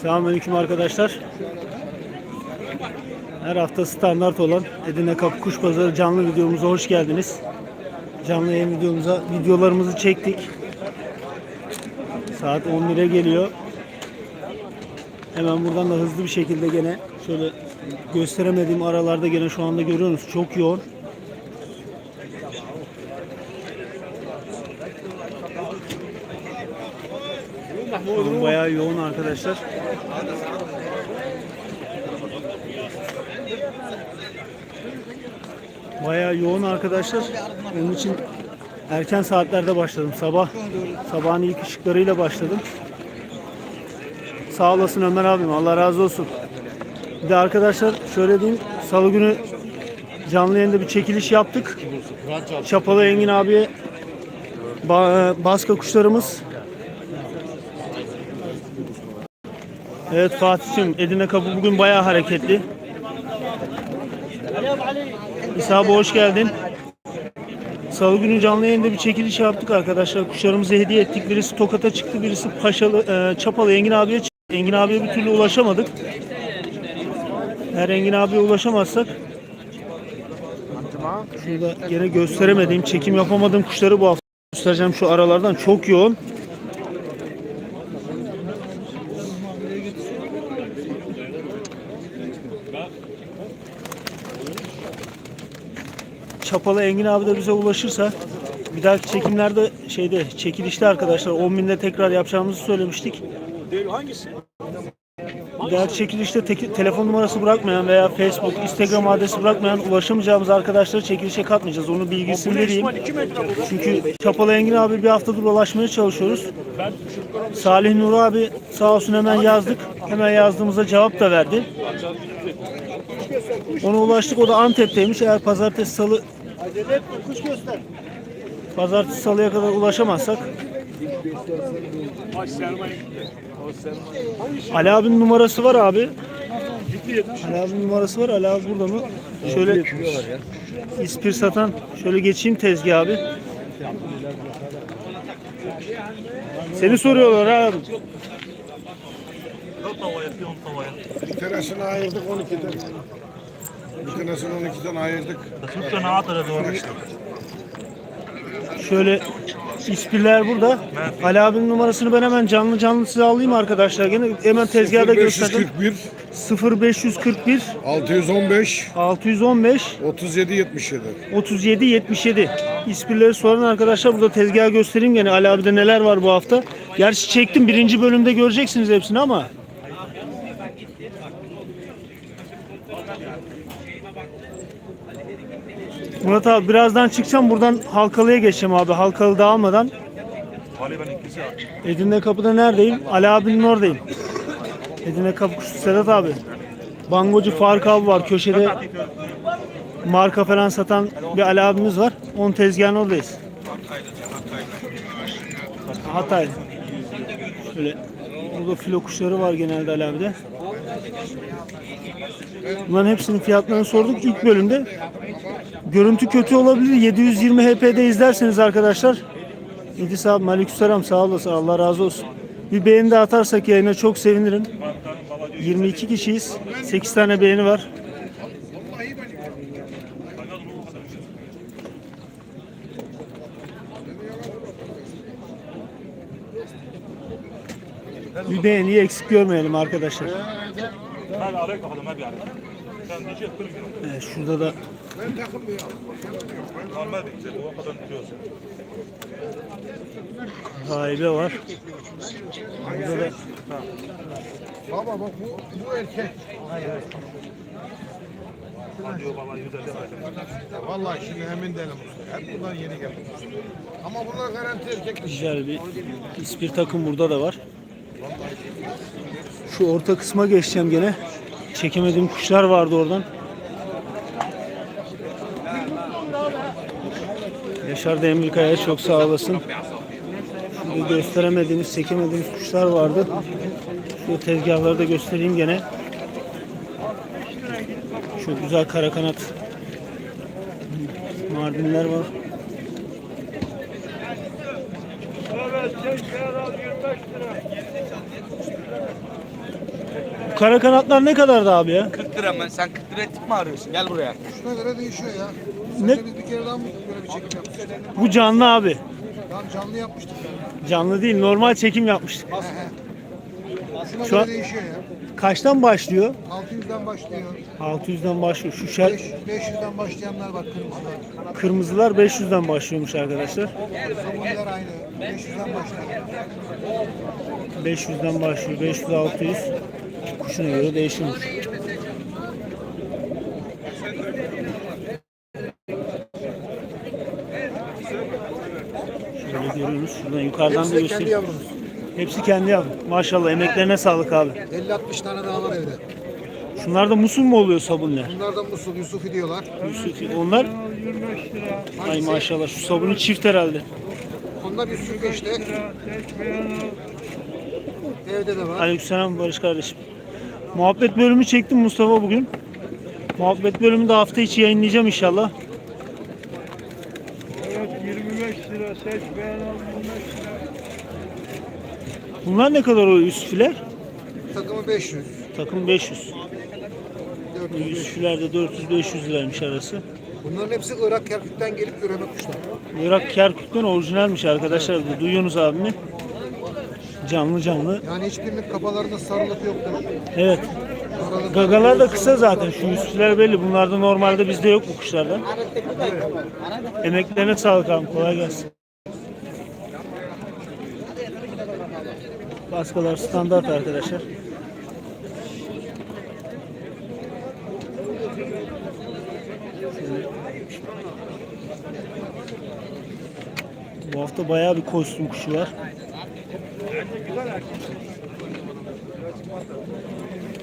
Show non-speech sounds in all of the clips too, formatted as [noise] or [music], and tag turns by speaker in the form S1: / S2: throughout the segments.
S1: Selamünaleyküm arkadaşlar. Her hafta standart olan Edirne Kapı Kuş Pazarı canlı videomuza hoş geldiniz. Canlı yayın videomuza videolarımızı çektik. Saat 11'e geliyor. Hemen buradan da hızlı bir şekilde gene şöyle gösteremediğim aralarda gene şu anda görüyorsunuz çok yoğun. Bugün Bayağı yoğun arkadaşlar. Bayağı yoğun arkadaşlar. Onun için erken saatlerde başladım. Sabah sabahın ilk ışıklarıyla başladım. Sağ olasın Ömer abim. Allah razı olsun. Bir de arkadaşlar şöyle diyeyim. Salı günü canlı yayında bir çekiliş yaptık. Çapalı Engin abiye ba- baska kuşlarımız Evet Fatih'im Edirne Kapı bugün bayağı hareketli. İsa hoş geldin. Salı günü canlı yayında bir çekiliş yaptık arkadaşlar. Kuşlarımızı hediye ettik. Birisi Tokat'a çıktı, birisi Paşalı, e, Çapalı Engin abiye çıktı. Engin abiye bir türlü ulaşamadık. Eğer Engin abiye ulaşamazsak şurada gene gösteremediğim, çekim yapamadığım kuşları bu hafta göstereceğim şu aralardan. Çok yoğun. Çapalı Engin abi de bize ulaşırsa bir dahaki çekimlerde şeyde çekilişte arkadaşlar 10 binde tekrar yapacağımızı söylemiştik.
S2: Hangisi?
S1: Bir dahaki çekilişte tek- telefon numarası bırakmayan veya Facebook, Instagram adresi bırakmayan ulaşamayacağımız arkadaşları çekilişe katmayacağız. Onu bilgisini vereyim.
S2: 2 metre bu.
S1: Çünkü Çapalı Engin abi bir haftadır ulaşmaya çalışıyoruz. Salih Nur abi sağ olsun hemen yazdık. Hemen yazdığımızda cevap da verdi. Ona ulaştık. O da Antep'teymiş. Eğer pazartesi salı Pazartesi salıya kadar ulaşamazsak. Ali abinin numarası var abi. Ali abinin numarası var. Ali abi burada mı? Şöyle ispir satan. Şöyle geçeyim tezgah abi. Seni soruyorlar abi.
S2: Yok tavaya, piyon tavaya.
S3: Bir ayırdık 12'den. Bir tanesini 12'den ayırdık.
S2: Türkçe ne atar doğru.
S1: Şöyle ispirler burada. Ali abinin numarasını ben hemen canlı canlı size alayım arkadaşlar. Gene hemen tezgahda gösterdim.
S3: 541
S1: 0541
S3: 615
S1: 615
S3: 37 77.
S1: 37 77. İspirleri soran arkadaşlar burada tezgahı göstereyim gene Ali abide neler var bu hafta. Gerçi çektim birinci bölümde göreceksiniz hepsini ama. Murat abi birazdan çıkacağım buradan Halkalı'ya geçeceğim abi Halkalı dağılmadan.
S2: Abi.
S1: Edirne Kapı'da neredeyim? Ali abinin oradayım. Edirne Kapı Sedat abi. Bangocu Faruk abi var köşede. Marka falan satan bir Ali abimiz var. Onun tezgahının oradayız. Hatay. Şöyle burada filo kuşları var genelde Ali abide. Bunların hepsinin fiyatlarını sorduk ilk bölümde. Görüntü kötü olabilir. 720 HP'de izlerseniz arkadaşlar. İdris abi aleykümselam sağ olasın Allah razı olsun. Bir beğeni de atarsak yayına çok sevinirim. 22 kişiyiz. 8 tane beğeni var. Bir beğeniyi eksik görmeyelim arkadaşlar.
S2: Hadi araya kapatalım hadi yani. Sen diyecek 40 kilo.
S1: Evet, şurada da
S2: Normal bir güzel. O kadar tutuyorsun.
S1: rahibe var. Burada da
S3: Baba bak bu, bu erkek.
S2: Hadi o baba
S3: Vallahi şimdi emin değilim. Hep bunlar yeni geldi. Ama bunlar garanti erkek
S1: güzel bir ispir takım burada da var. Şu orta kısma geçeceğim gene. Çekemediğim kuşlar vardı oradan. Yaşar Demirkaya çok sağ olasın. Şurada gösteremediğimiz, çekemediğimiz kuşlar vardı. Şu tezgahları da göstereyim gene. Çok güzel kara kanat Mardinler var.
S2: Evet, 25 lira.
S1: kara kanatlar ne kadardı abi ya?
S4: 40 lira mı? Sen 40 lira tip mi arıyorsun? Gel buraya.
S3: Şuna göre değişiyor ya.
S1: Ne-
S3: bir kere daha mı böyle bir çekim yapmıştık?
S1: Bu canlı abi.
S3: Tam canlı yapmıştık yani.
S1: Canlı değil normal çekim yapmıştık.
S3: Şuna
S1: Şu an-
S3: değişiyor ya.
S1: Kaçtan başlıyor?
S3: 600'den başlıyor.
S1: 600'den başlıyor. Şu şer
S3: 500, 500'den başlayanlar var kırmızılar.
S1: kırmızılar 500'den başlıyormuş arkadaşlar.
S3: Sabunlar aynı. 500'den başlıyor.
S1: 500'den başlıyor. 500 600 kuşuna göre değişiyormuş. Şöyle görüyoruz. Şuradan yukarıdan da
S3: Hepsi de kendi
S1: göstereyim.
S3: yavrumuz.
S1: Hepsi kendi yavru. Maşallah emeklerine sağlık abi.
S3: 50-60 tane daha var evde.
S1: Şunlar da musul mu oluyor sabunlar?
S3: Bunlardan Musul, Yusufi diyorlar.
S1: Yusuf, onlar ay maşallah şu sabunun çift herhalde.
S3: Onlar Yusufi işte. Evde de var.
S1: Aleykümselam Barış kardeşim. Muhabbet bölümü çektim Mustafa bugün. Muhabbet bölümünü de hafta içi yayınlayacağım inşallah.
S5: Evet 25 lira seç beğen al 25 lira.
S1: Bunlar ne kadar o Yusufiler?
S3: Takımı 500.
S1: Takım 500.
S3: 400.
S1: Yusufiler de 400-500 liraymış arası.
S3: Bunların hepsi Irak Kerkük'ten gelip üreme kuşlar.
S1: Irak Kerkük'ten orijinalmiş arkadaşlar. Duyuyorsunuz abimi. Canlı canlı.
S3: Yani hiçbirinin kafalarında sarılık yoktur.
S1: Evet.
S3: Aralarında-
S1: Gagalar da kısa zaten. Şu Yusufiler belli. Bunlarda normalde bizde yok bu kuşlardan. Emeklerine sağlık abi. Kolay gelsin. Baskalar standart arkadaşlar. Bu hafta bayağı bir kostüm kuşu var.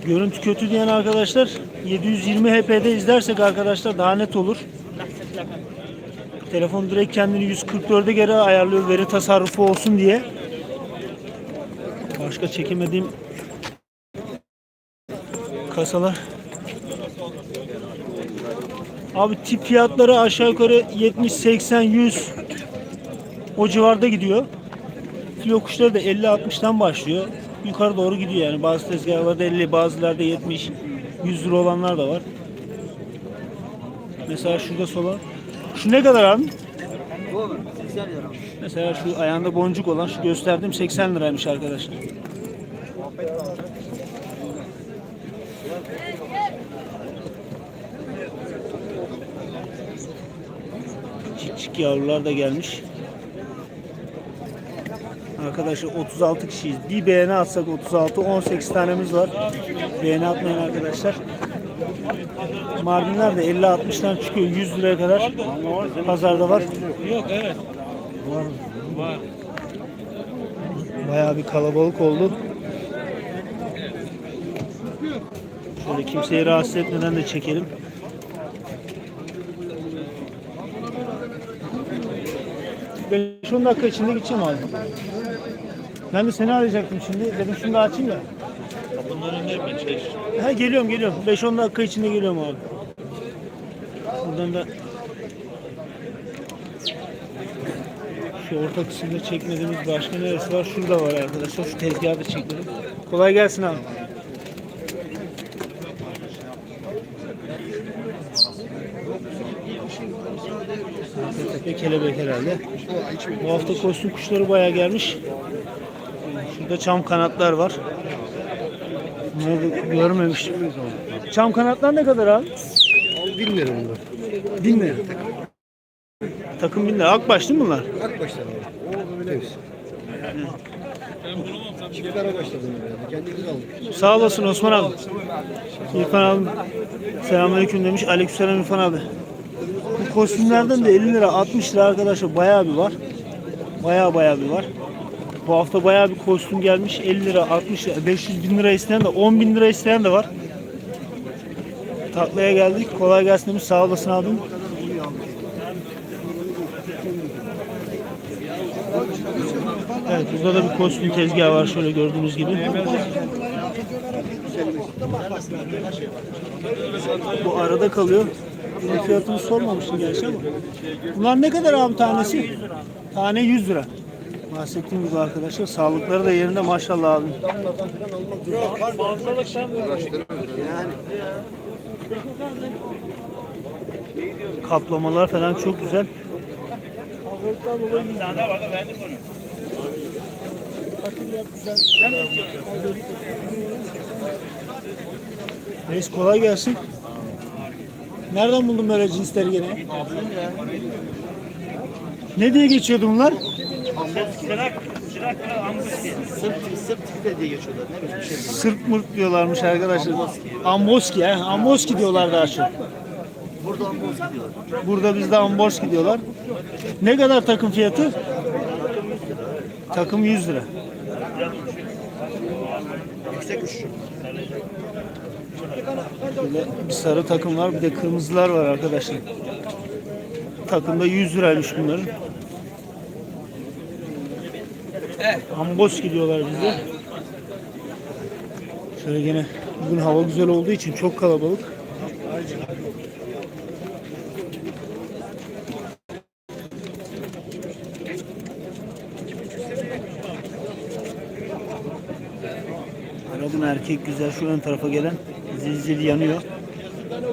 S1: Görüntü kötü diyen arkadaşlar 720 HP'de izlersek arkadaşlar daha net olur. Telefon direkt kendini 144'e göre ayarlıyor veri tasarrufu olsun diye. Başka çekemediğim kasalar. Abi tip fiyatları aşağı yukarı 70, 80, 100 o civarda gidiyor. Kilo kuşları da 50-60'tan başlıyor. Yukarı doğru gidiyor yani. Bazı tezgahlarda 50, bazılarda 70, 100 lira olanlar da var. Mesela şurada sola. Şu ne kadar abi? Mesela şu ayağında boncuk olan şu gösterdiğim 80 liraymış arkadaşlar. Çik yavrular da gelmiş. Arkadaşlar 36 kişiyiz. Bir beğeni atsak 36, 18 tanemiz var. Beğeni atmayın arkadaşlar. Mardinler de 50-60'tan çıkıyor 100 liraya kadar. Pazarda var.
S2: Yok evet.
S1: Var. Var. Bayağı bir kalabalık oldu. Şöyle kimseyi rahatsız etmeden de çekelim. Beş 10 dakika içinde gideceğim abi. Ben de seni arayacaktım şimdi. Dedim şunu da açayım da.
S2: Bunların önünde mi şey?
S1: Ha geliyorum geliyorum. 5-10 dakika içinde geliyorum abi. Buradan da şu orta kısımda çekmediğimiz başka neresi var? Şurada var arkadaşlar. Şu tezgahı da çekelim. Kolay gelsin abi. Tepe kelebek herhalde. Bu hafta kostüm kuşları bayağı gelmiş. Şurada çam kanatlar var. Bunları görmemiştim. Çam kanatlar ne kadar abi?
S3: 1000 lira bunlar.
S1: 1000 lira. Takım 1000 lira. Akbaş değil mi bunlar?
S3: Kaç başladı? Temiz. Kendimiz aldık.
S1: Sağ olasın Osman abi. İrfan abi selamünaleyküm demiş. Aleykümselam İrfan abi. Kostümlerden de 50 lira 60 lira arkadaşlar bayağı bir var. Bayağı bayağı bir var. Bu hafta bayağı bir kostüm gelmiş. 50 lira 60 lira 500 bin lira isteyen de 10 bin lira isteyen de var. Taklaya geldik. Kolay gelsin demiş. Sağ olasın abim. Evet burada da bir kostüm tezgahı var şöyle gördüğünüz gibi. Bu arada kalıyor. Bunun fiyatını sormamıştım gerçi ama. Bunlar ne kadar abi tanesi? Tane 100 lira. Bahsettiğim gibi arkadaşlar sağlıkları da yerinde maşallah abi. Kaplamalar falan çok güzel. Reis kolay gelsin. Nereden buldun böyle cinsleri gene? Ne diye geçiyordu bunlar? Sırp mırp diyorlarmış arkadaşlar. Amboski he. Amboski diyorlar daha çok. Burada Amboski diyorlar. Burada bizde Amboski diyorlar. Ne kadar takım fiyatı? Takım 100 lira. Böyle bir sarı takım var bir de kırmızılar var arkadaşlar. Takımda 100 liraymış bunların. Amboski diyorlar bize. Şöyle gene bugün hava güzel olduğu için çok kalabalık. Aradım erkek güzel şu ön tarafa gelen zilzil yanıyor.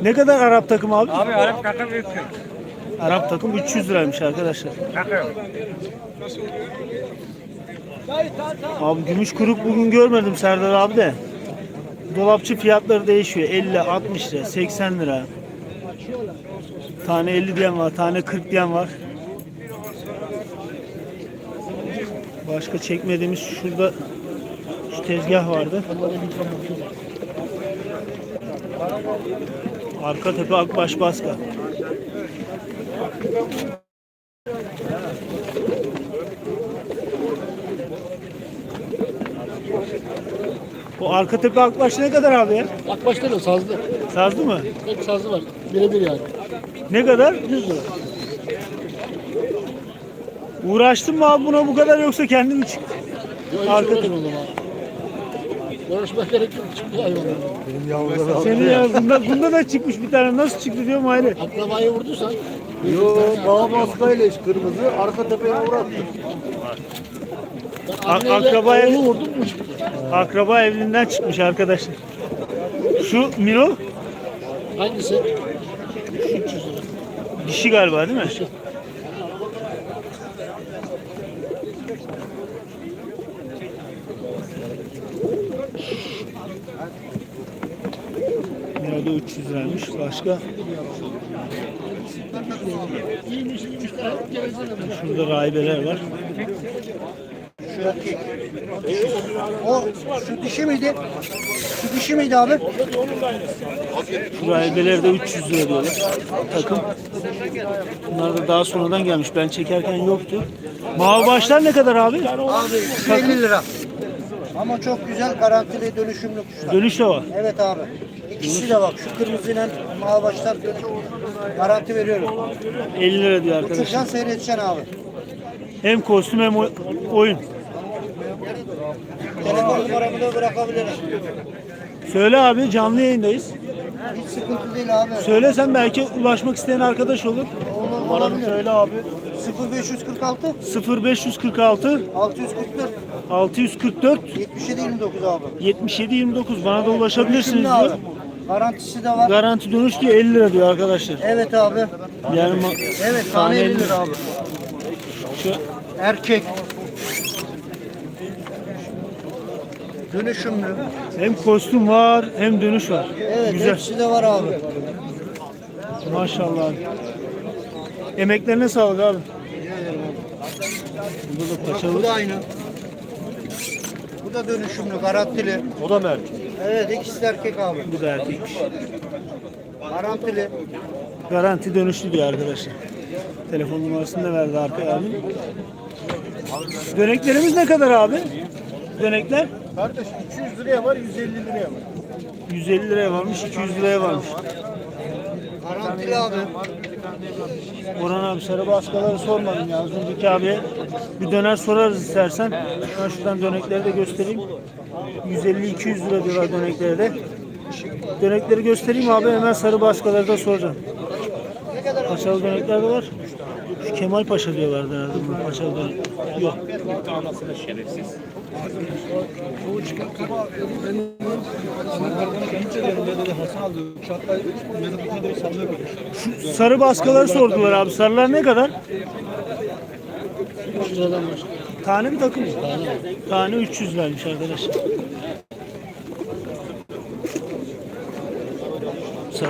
S1: Ne kadar Arap takım abi?
S5: Abi Arap takım 300.
S1: Arap takım 300 liraymış arkadaşlar.
S5: Takım.
S1: Abi gümüş kuruk bugün görmedim Serdar abi de. Dolapçı fiyatları değişiyor. 50, 60 lira, 80 lira. Tane 50 diyen var, tane 40 diyen var. Başka çekmediğimiz şurada şu tezgah vardı. Arka tepe Akbaş Baska. O arka tepe Akbaş ne kadar abi ya?
S6: Akbaş'ta da sazlı.
S1: Sazlı mı?
S6: Hep sazlı var. Birebir yani.
S1: Ne kadar?
S6: 100 lira.
S1: Uğraştın mı abi buna bu kadar yoksa kendin mi çıktın?
S6: Yo,
S1: Arka
S6: Arka o zaman. Uğraşmak gerek yok. Çıktı hayvanlar.
S1: Senin ya bunda, bunda da çıkmış bir tane. Nasıl çıktı diyorum ayrı.
S6: Akrabayı vurduysan.
S7: Yo, bağ maskayla iş kırmızı, arka tepeye uğrattı.
S1: A-
S6: vurdum mu çıktı?
S1: Akraba evinden çıkmış arkadaşlar. Şu Miro
S6: Hangisi? 300 lira.
S1: dişi galiba değil mi? Miro'da 300 liraymış. Başka şurada rahibeler var.
S7: O şu dişi miydi? Şu dişi miydi abi?
S1: Şu rahibeler de 300 lira diyorlar. Takım. Bunlar da daha sonradan gelmiş. Ben çekerken yoktu. Mavi başlar ne kadar abi?
S7: Abi şu 50 lira. Ama çok güzel garantili dönüşümlü kuşlar.
S1: Dönüş de var.
S7: Evet abi. İkisi de bak şu kırmızıyla mavi başlar garanti veriyorum.
S1: 50 lira diyor arkadaşlar.
S7: Uçuracaksın seyredeceksin abi.
S1: Hem kostüm hem oy- oyun.
S7: Telefon numaramı da bırakabilirim.
S1: Söyle abi canlı yayındayız.
S7: Hiç sıkıntı değil abi.
S1: Söylesen belki ulaşmak isteyen arkadaş olur.
S7: Numaramı
S1: söyle abi.
S7: 0546
S1: 0546
S7: 644
S1: 644
S7: 77 29 abi.
S1: 77 29 bana da ulaşabilirsiniz
S7: Şimdi abi. Garantisi de var.
S1: Garanti dönüş diyor 50 lira diyor arkadaşlar.
S7: Evet abi.
S1: Yani ma-
S7: Evet tane 50 lira abi.
S1: Şu
S7: Erkek. Dönüşümlü.
S1: hem kostüm var hem dönüş var.
S7: Evet
S1: Güzel.
S7: hepsi de var abi.
S1: Maşallah. Emeklerine sağlık abi. Burada da
S7: Bu
S1: paçalı.
S7: da aynı. Bu da dönüşümlü, garantili.
S1: O da mı erkek?
S7: Evet ikisi de erkek abi.
S1: Bu da erkekmiş.
S7: Garantili.
S1: Garanti dönüşlü diyor arkadaşlar. Telefon numarasını da verdi arkaya abi. Döneklerimiz ne kadar abi? Dönekler?
S7: Kardeş 200 liraya var, 150 liraya var.
S1: 150 liraya varmış, 200 liraya varmış.
S7: Garantili abi.
S1: Orhan abi sarı baskaları sormadım ya. Az önceki abiye bir döner sorarız istersen. Ben şuradan dönekleri de göstereyim. 150-200 lira diyorlar döneklere de. Dönekleri göstereyim abi hemen sarı baskaları da soracağım. Paçalı dönekler de var. Şu Kemal Paşa diyorlardı herhalde. bu Paçalı dönek. Yok. Şu sarı baskaları sordular abi. Sarılar ne kadar?
S6: 300 liradan başka.
S1: Tane mi takım mı? Tane 300 vermiş arkadaşlar.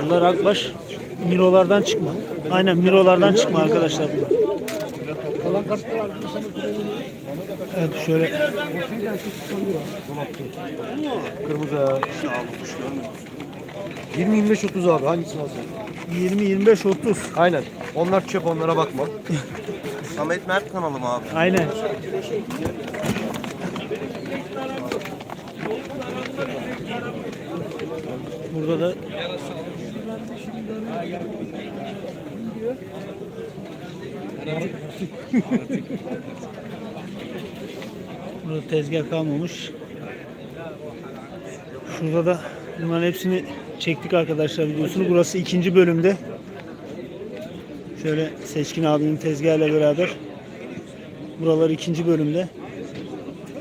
S1: Sarılar Akbaş. Mirolardan çıkma. Aynen Mirolardan çıkma arkadaşlar.
S6: Kredi.
S1: Evet şöyle
S8: Kırmızı. 20 25 30 abi hangisini alsın?
S1: 20 25 30.
S8: Aynen. Onlar çöp onlara bakma.
S4: Samet Mert kanalı mı abi?
S1: Aynen. Burada da Burada tezgah kalmamış. Şurada da bunların hepsini çektik arkadaşlar videosunu. Burası ikinci bölümde. Şöyle Seçkin abinin tezgahıyla beraber Buralar ikinci bölümde.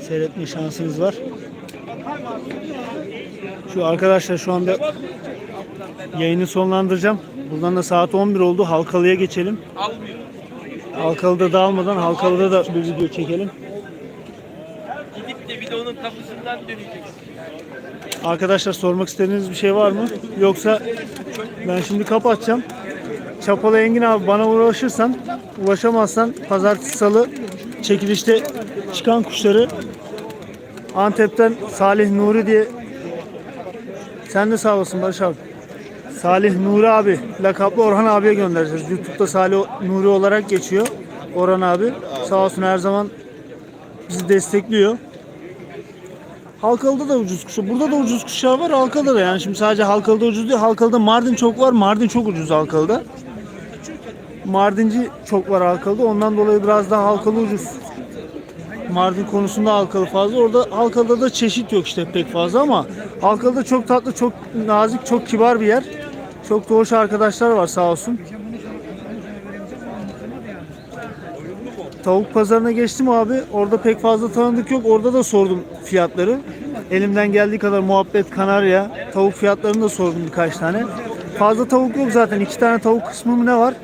S1: Seyretme şansınız var. Şu arkadaşlar şu anda yayını sonlandıracağım. Buradan da saat 11 oldu. Halkalı'ya geçelim. Halkalı'da dağılmadan Halkalı'da da bir video çekelim.
S4: Gidip de bir de onun kapısından döneceksin.
S1: Arkadaşlar sormak istediğiniz bir şey var mı? Yoksa ben şimdi kapatacağım. Çapalı Engin abi bana ulaşırsan, ulaşamazsan pazartesi salı çekilişte çıkan kuşları Antep'ten Salih Nuri diye sen de sağ olasın Barış abi. Salih Nuri abi lakaplı Orhan abiye göndereceğiz. YouTube'da Salih Nuri olarak geçiyor. Orhan abi sağ olsun her zaman bizi destekliyor. Halkalı'da da ucuz kuşu. Burada da ucuz kuşlar var. Halkalı'da da yani. Şimdi sadece Halkalı'da ucuz değil. Halkalı'da Mardin çok var. Mardin çok ucuz Halkalı'da. Mardinci çok var Halkalı'da. Ondan dolayı biraz daha Halkalı ucuz. Mardin konusunda Halkalı fazla. Orada Halkalı'da da çeşit yok işte pek fazla ama Halkalı'da çok tatlı, çok nazik, çok kibar bir yer. Çok da hoş arkadaşlar var sağ olsun. Tavuk pazarına geçtim abi. Orada pek fazla tanıdık yok. Orada da sordum fiyatları. Elimden geldiği kadar muhabbet kanarya, tavuk fiyatlarını da sordum birkaç tane. Fazla tavuk yok zaten. iki tane tavuk kısmı mı ne var?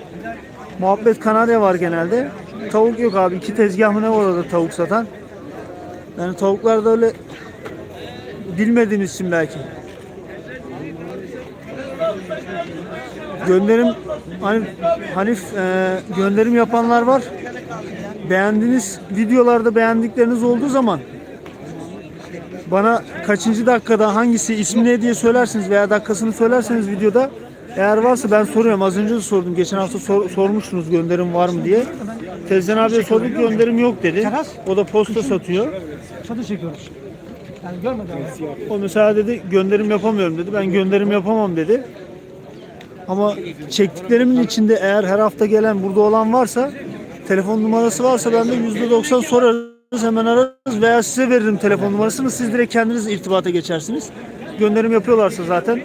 S1: Muhabbet kanarya var genelde. Tavuk yok abi. İki tezgah mı ne var orada tavuk satan? Yani tavuklar da öyle bilmediğiniz için belki. Gönderim hani Hanif e, gönderim yapanlar var. Beğendiğiniz videolarda beğendikleriniz olduğu zaman bana kaçıncı dakikada hangisi ismi ne diye söylersiniz veya dakikasını söylerseniz videoda eğer varsa ben soruyorum. Az önce de sordum. Geçen hafta sor- sormuştunuz gönderim var mı diye. Tezcan abiye sorduk gönderim yok dedi. O da posta satıyor.
S6: Çadır çekiyoruz. Yani görmeden.
S1: O mesela dedi gönderim yapamıyorum dedi. Ben gönderim yapamam dedi. Ama çektiklerimin içinde eğer her hafta gelen burada olan varsa telefon numarası varsa ben de %90 sorarız hemen ararız veya size veririm telefon numarasını siz direkt kendiniz irtibata geçersiniz. Gönderim yapıyorlarsa zaten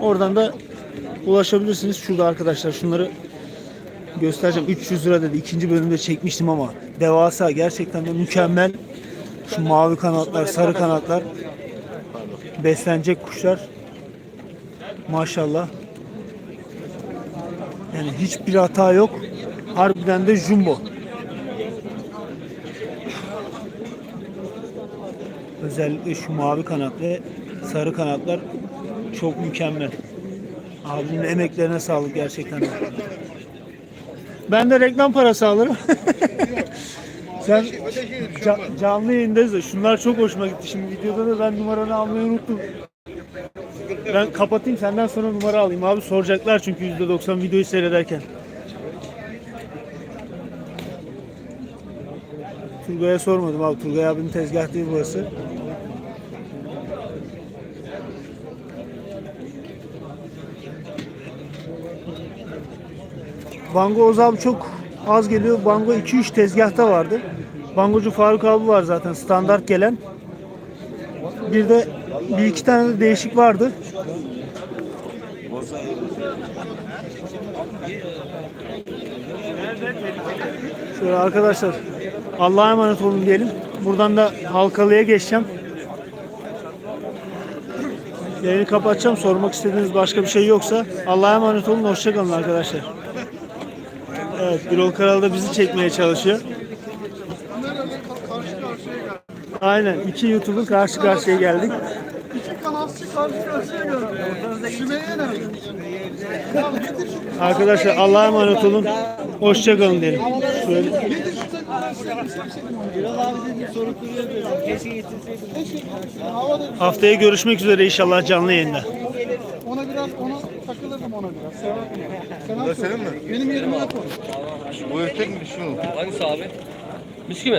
S1: oradan da ulaşabilirsiniz. Şurada arkadaşlar şunları göstereceğim. 300 lira dedi. İkinci bölümde çekmiştim ama devasa gerçekten de mükemmel. Şu mavi kanatlar, sarı kanatlar beslenecek kuşlar. Maşallah. Yani hiçbir hata yok. Harbiden de jumbo. Özellikle şu mavi kanat ve sarı kanatlar çok mükemmel. Abinin emeklerine sağlık gerçekten. Ben de reklam parası alırım. [laughs] Sen ca- canlı yayındayız da şunlar çok hoşuma gitti. Şimdi videoda da ben numaranı almayı unuttum. Ben kapatayım senden sonra numara alayım abi soracaklar çünkü %90 videoyu seyrederken. Turgay'a sormadım abi. Turgay abinin tezgah değil burası. Bango Oğuz abi çok az geliyor. Bango 2-3 tezgahta vardı. Bangocu Faruk abi var zaten standart gelen. Bir de bir iki tane de değişik vardı. Şöyle arkadaşlar Allah'a emanet olun diyelim. Buradan da Halkalı'ya geçeceğim. Yayını kapatacağım. Sormak istediğiniz başka bir şey yoksa Allah'a emanet olun. Hoşçakalın arkadaşlar. Evet, Birol Karal da bizi çekmeye çalışıyor. Aynen, iki YouTube'un karşı karşıya geldik. Arkadaşlar Allah'a emanet olun. Hoşçakalın diyelim. Şöyle. Haftaya görüşmek üzere inşallah canlı yayında.
S6: Ona biraz ona takılırdım ona biraz. Mi?
S3: Bu senin mi?
S6: Benim yerime yap onu.
S3: Bu erkek mi şu?
S4: Hangisi abi? Miski mi?